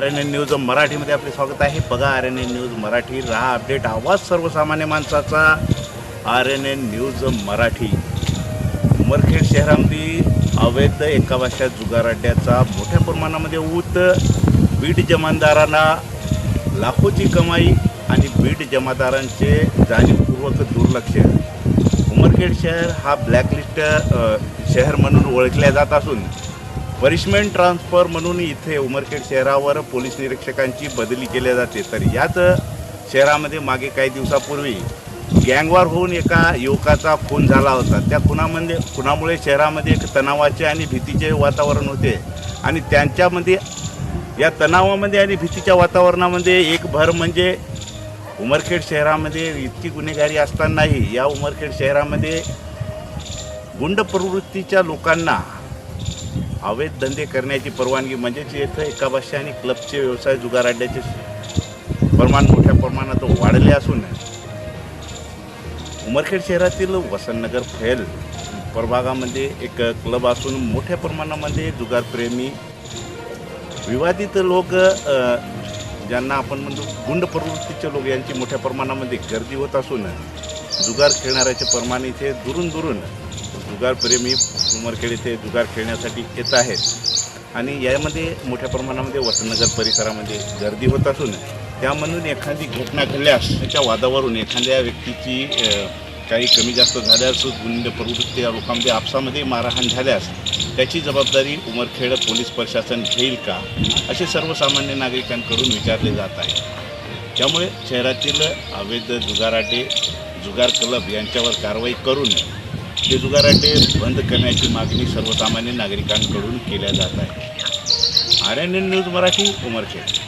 R N N news मराठीमध्ये आपले स्वागत आहे. बघा R N N news Marathi राहा अपडेट आवाज सर्वसामान्य माणसाचा. R N N news Marathi. Umarkhed शहरामध्ये अवैध एका भाषा जुगार अड्ड्याचा मोठ्या प्रमाणामध्ये ऊत. बीड जमानदारांना लाखोची कमाई आणि बीड जमादारांचे जाणीवपूर्वक दुर्लक्ष. उमरखेड शहर हा ब्लॅकलिस्ट शहर म्हणून ओळखल्या जात असून पनिशमेंट ट्रान्सफर म्हणून इथे उमरखेड शहरावर पोलीस निरीक्षकांची बदली केली जाते. तर याच शहरामध्ये मागे काही दिवसापूर्वी गँगवार होऊन एका युवकाचा खून झाला होता. त्या खुनामध्ये खुनामुळे शहरामध्ये एक तणावाचे आणि भीतीचे वातावरण होते आणि त्यांच्यामध्ये या तणावामध्ये आणि भीतीच्या वातावरणामध्ये एक भर म्हणजे उमरखेड शहरामध्ये इतकी गुन्हेगारी असतानाही या उमरखेड शहरामध्ये गुंड प्रवृत्तीच्या लोकांना अवैध धंदे करण्याची परवानगी म्हणजेच येथं एका भाषा आणि क्लबचे व्यवसाय जुगार अड्ड्याचे प्रमाण मोठ्या प्रमाणात वाढले असून उमरखेड शहरातील वसंतनगर फैल प्रभागामध्ये एक क्लब असून मोठ्या प्रमाणामध्ये जुगारप्रेमी विवादित लोक ज्यांना आपण म्हणतो गुंड प्रवृत्तीचे लोक यांची मोठ्या प्रमाणामध्ये गर्दी होत असून जुगार खेळणाऱ्याचे प्रमाण इथे दुरून दुरून जुगारप्रेमी उमरखेड इथे जुगार खेळण्यासाठी येत आहेत. आणि यामध्ये मोठ्या प्रमाणामध्ये वसंतनगर परिसरामध्ये गर्दी होत असून त्यामधून एखादी घटना घडल्यास त्याच्या वादावरून एखाद्या व्यक्तीची काही कमी जास्त झाल्यास गुंड प्रवृत्ती या लोकांमध्ये आपसामध्ये मारहाण झाल्यास त्याची जबाबदारी उमरखेड पोलीस प्रशासन घेईल का? असे सर्वसामान्य नागरिकांकडून विचारले जात आहे. त्यामुळे शहरातील अवैध जुगाराटे जुगार क्लब यांच्यावर कारवाई करून बेजुगाराटे बंद करण्याची मागणी सर्वसामान्य नागरिकांकडून केल्या जात आहे. R N N news Marathi Umarkhed.